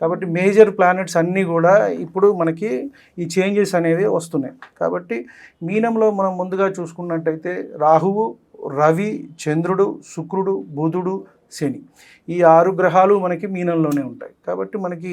కాబట్టి major planets అన్నీ కూడా ఇప్పుడు మనకి ఈ చేంజెస్ అనేవి వస్తున్నాయి. కాబట్టి మీనంలో మనం ముందుగా చూసుకున్నట్టయితే రాహువు రవి చంద్రుడు శుక్రుడు బుధుడు శని ఈ ఆరు గ్రహాలు మనకి మీనంలోనే ఉంటాయి. కాబట్టి మనకి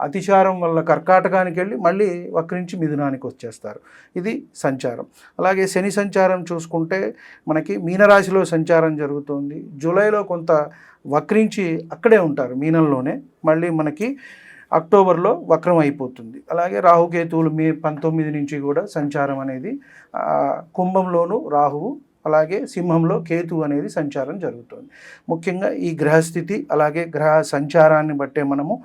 అతిచారం వల్ల కర్కాటకానికి వెళ్ళి మళ్ళీ వక్రించి మిథునానికి వచ్చేస్తారు. ఇది సంచారం. అలాగే శని సంచారం చూసుకుంటే మనకి మీనరాశిలో సంచారం జరుగుతుంది. జూలైలో కొంత వక్రించి అక్కడే ఉంటారు మీనంలోనే. మళ్ళీ మనకి అక్టోబర్లో వక్రం అయిపోతుంది. అలాగే రాహుకేతువులు మే పంతొమ్మిది నుంచి కూడా సంచారం అనేది కుంభంలోను రాహువు అలాగే సింహంలో కేతు అనేది సంచారం జరుగుతుంది. ముఖ్యంగా ఈ గ్రహస్థితి అలాగే గ్రహ సంచారాన్ని బట్టే మనము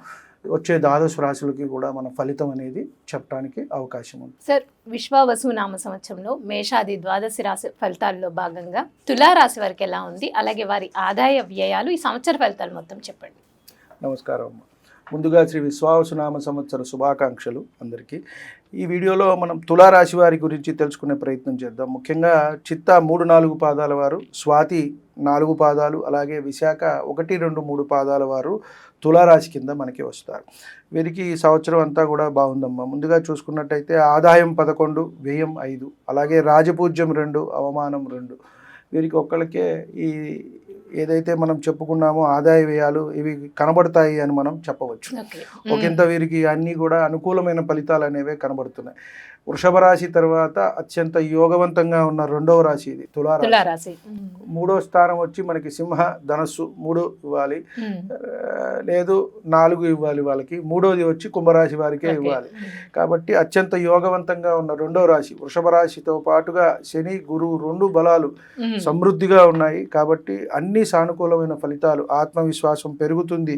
వచ్చే ద్వాదశ రాశులకి కూడా మన ఫలితం అనేది చెప్పడానికి అవకాశం ఉంది. సార్ విశ్వవసు నామ సంవత్సరంలో మేషాది ద్వాదశి రాశి ఫలితాల్లో భాగంగా తులారాశి వారికి ఎలా ఉంది? అలాగే వారి ఆదాయ వ్యయాలు ఈ సంవత్సర ఫలితాలు మొత్తం చెప్పండి. నమస్కారం అమ్మ. ముందుగా శ్రీ విశ్వావసునామ సంవత్సర శుభాకాంక్షలు అందరికీ. ఈ వీడియోలో మనం తులారాశి వారి గురించి తెలుసుకునే ప్రయత్నం చేద్దాం. ముఖ్యంగా చిత్త మూడు నాలుగు పాదాల వారు స్వాతి నాలుగు పాదాలు అలాగే విశాఖ ఒకటి రెండు మూడు పాదాల వారు తులారాశి కింద మనకి వస్తారు. వీరికి ఈ సంవత్సరం అంతా కూడా బాగుందమ్మా. ముందుగా చూసుకున్నట్టయితే ఆదాయం పదకొండు వ్యయం ఐదు అలాగే రాజపూజ్యం రెండు అవమానం రెండు. వీరికి ఒక్కళ్ళకే ఈ ఏదైతే మనం చెప్పుకున్నామో ఆదాయ వ్యయాలు ఇవి కనబడతాయి అని మనం చెప్పవచ్చు. ఒకంత వీరికి అన్నీ కూడా అనుకూలమైన ఫలితాలు అనేవే కనబడుతున్నాయి. వృషభ రాశి తర్వాత అత్యంత యోగవంతంగా ఉన్న రెండవ రాశి ఇది తులారాశి. మూడో స్థానం వచ్చి మనకి సింహ ధనస్సు మూడు ఇవ్వాలి. లేదు నాలుగు ఇవ్వాలి వాళ్ళకి. మూడోది వచ్చి కుంభరాశి వారికే. ఇవ్వాలి. కాబట్టి అత్యంత యోగవంతంగా ఉన్న రెండో రాశి వృషభ రాశితో పాటుగా శని గురువు రెండు బలాలు సమృద్ధిగా ఉన్నాయి. కాబట్టి అన్ని సానుకూలమైన ఫలితాలు ఆత్మవిశ్వాసం పెరుగుతుంది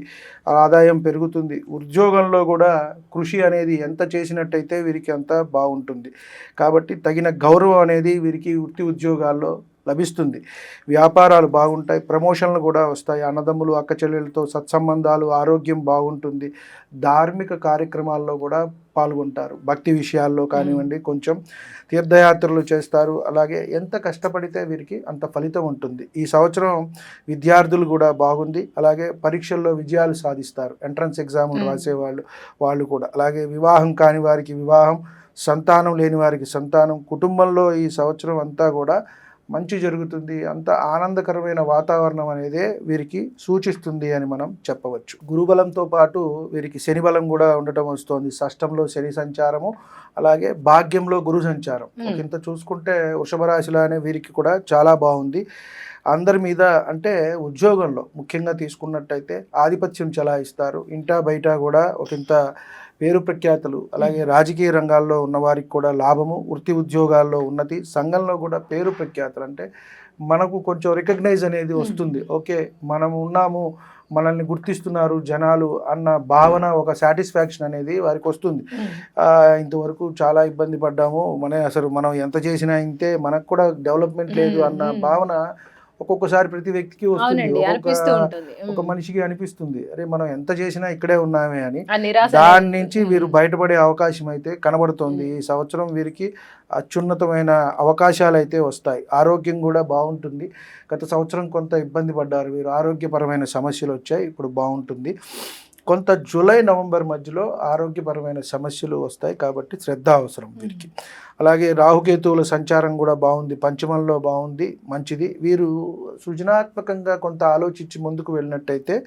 ఆదాయం పెరుగుతుంది. ఉద్యోగంలో కూడా కృషి అనేది ఎంత చేసినట్టయితే వీరికి అంత బాగుంటుంది. కాబట్టి తగిన గౌరవం అనేది వీరికి వృత్తి ఉద్యోగాల్లో లభిస్తుంది. వ్యాపారాలు బాగుంటాయి ప్రమోషన్లు కూడా వస్తాయి. అన్నదమ్ములు అక్క చెల్లెలతో సత్సంబంధాలు ఆరోగ్యం బాగుంటుంది. ధార్మిక కార్యక్రమాల్లో కూడా పాల్గొంటారు. భక్తి విషయాల్లో కానివ్వండి కొంచెం తీర్థయాత్రలు చేస్తారు. అలాగే ఎంత కష్టపడితే వీరికి అంత ఫలితం ఉంటుంది. ఈ సంవత్సరం విద్యార్థులు కూడా బాగుంది. అలాగే పరీక్షల్లో విజయాలు సాధిస్తారు. ఎంట్రన్స్ ఎగ్జాములు. రాసేవాళ్ళు వాళ్ళు కూడా. అలాగే వివాహం కాని వారికి వివాహం సంతానం లేని వారికి సంతానం కుటుంబంలో ఈ సంవత్సరం అంతా కూడా మంచి జరుగుతుంది. అంత ఆనందకరమైన వాతావరణం అనేదే వీరికి సూచిస్తుంది అని మనం చెప్పవచ్చు. గురుబలంతో పాటు వీరికి శని బలం కూడా ఉండటం వస్తోంది. షష్టంలో శని సంచారము అలాగే భాగ్యంలో గురు సంచారం. ఇంత చూసుకుంటే వృషభ రాశిలోనే వీరికి కూడా చాలా బాగుంది. అందరి మీద అంటే ఉద్యోగంలో ముఖ్యంగా తీసుకున్నట్టయితే ఆధిపత్యం చలాయిస్తారు. ఇంటా బయట కూడా ఒకంత పేరు ప్రఖ్యాతులు అలాగే రాజకీయ రంగాల్లో ఉన్న వారికి కూడా లాభము వృత్తి ఉద్యోగాల్లో ఉన్నతి సంఘంలో కూడా పేరు ప్రఖ్యాతులు. అంటే మనకు కొంచెం రికగ్నైజ్ అనేది వస్తుంది. ఓకే మనం ఉన్నాము మనల్ని గుర్తిస్తున్నారు జనాలు అన్న భావన ఒక సాటిస్ఫాక్షన్ అనేది వారికి వస్తుంది. ఇంతవరకు చాలా ఇబ్బంది పడ్డాము. మన అసలు మనం ఎంత చేసినా ఇంతే మనకు కూడా డెవలప్మెంట్ లేదు అన్న. భావన ఒక్కొక్కసారి ప్రతి వ్యక్తికి వస్తుంది. ఒక మనిషికి అనిపిస్తుంది. అరే మనం ఎంత చేసినా ఇక్కడే ఉన్నామే అని. దాని నుంచి. వీరు బయటపడే అవకాశం అయితే కనబడుతోంది. ఈ సంవత్సరం వీరికి అత్యున్నతమైన అవకాశాలు అయితే వస్తాయి. ఆరోగ్యం కూడా బాగుంటుంది. గత సంవత్సరం కొంత ఇబ్బంది పడ్డారు. వీరు ఆరోగ్యపరమైన సమస్యలు వచ్చాయి. ఇప్పుడు బాగుంటుంది. కొంత జూలై నవంబర్ మధ్యలో ఆరోగ్యపరమైన సమస్యలు వస్తాయి కాబట్టి శ్రద్ధ అవసరం వీరికి. అలాగే రాహుకేతువుల సంచారం కూడా బాగుంది పంచమంలో బాగుంది మంచిది. వీరు సృజనాత్మకంగా కొంత ఆలోచించి ముందుకు వెళ్ళినట్టయితే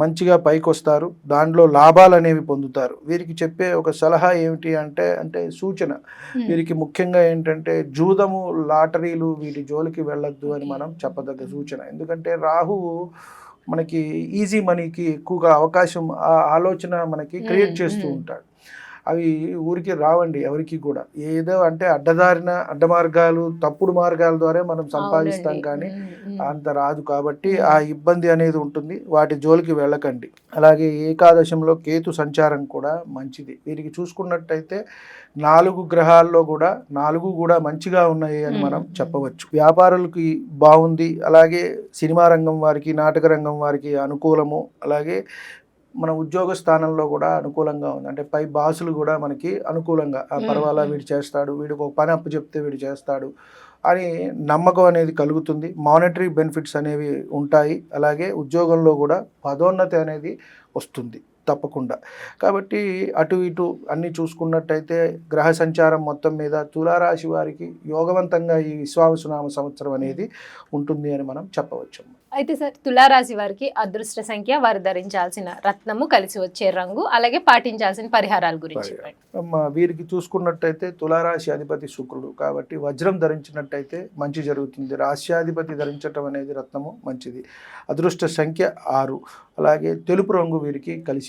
మంచిగా పైకి వస్తారు దాంట్లో లాభాలు అనేవి పొందుతారు. వీరికి చెప్పే ఒక సలహా ఏమిటి అంటే అంటే సూచన. వీరికి ముఖ్యంగా ఏంటంటే జూదము లాటరీలు వీటి జోలికి వెళ్ళొద్దు అని మనం చెప్పదగ్గ సూచన. ఎందుకంటే రాహువు మనకి ఈజీ మనీకి ఎక్కువగా అవకాశం ఆ ఆలోచన మనకి క్రియేట్ చేస్తూ. ఉంటాడు అవి ఊరికి రావండి ఎవరికి కూడా. ఏదో అంటే అడ్డదారిన అడ్డ మార్గాలు తప్పుడు మార్గాల ద్వారా మనం సంపాదిస్తాం. కానీ. అంత రాదు కాబట్టి ఆ ఇబ్బంది అనేది ఉంటుంది. వాటి జోలికి వెళ్ళకండి. అలాగే ఏకాదశంలో కేతు సంచారం కూడా మంచిది. వీరికి చూసుకున్నట్టయితే నాలుగు గ్రహాల్లో కూడా నాలుగు కూడా మంచిగా ఉన్నాయి అని మనం. చెప్పవచ్చు. వ్యాపారులకి బాగుంది. అలాగే సినిమా రంగం వారికి నాటక రంగం వారికి అనుకూలము. అలాగే మన ఉద్యోగ స్థానంలో కూడా అనుకూలంగా ఉంది. అంటే పై బాసులు కూడా మనకి అనుకూలంగా. పర్వాలా వీడు చేస్తాడు వీడికి ఒక పని అప్పు చెప్తే వీడు చేస్తాడు అని నమ్మకం అనేది కలుగుతుంది. మానిటరీ బెనిఫిట్స్ అనేవి ఉంటాయి. అలాగే ఉద్యోగంలో కూడా పదోన్నతి అనేది వస్తుంది తప్పకుండా. కాబట్టి అటు ఇటు అన్ని చూసుకున్నట్టయితే గ్రహ సంచారం మొత్తం మీద తులారాశి వారికి యోగవంతంగా ఈ విశ్వావసునామ సంవత్సరం అనేది ఉంటుంది అని మనం చెప్పవచ్చు. అయితే సార్ తులారాశి వారికి అదృష్ట సంఖ్య వారు ధరించాల్సిన రత్నము కలిసి వచ్చే రంగు అలాగే పాటించాల్సిన పరిహారాల గురించి వీరికి చూసుకున్నట్టయితే తులారాశి అధిపతి శుక్రుడు కాబట్టి వజ్రం ధరించినట్టయితే మంచి జరుగుతుంది. రాశ్యాధిపతి ధరించటం అనేది రత్నము మంచిది. అదృష్ట సంఖ్య ఆరు. అలాగే తెలుపు రంగు వీరికి కలిసి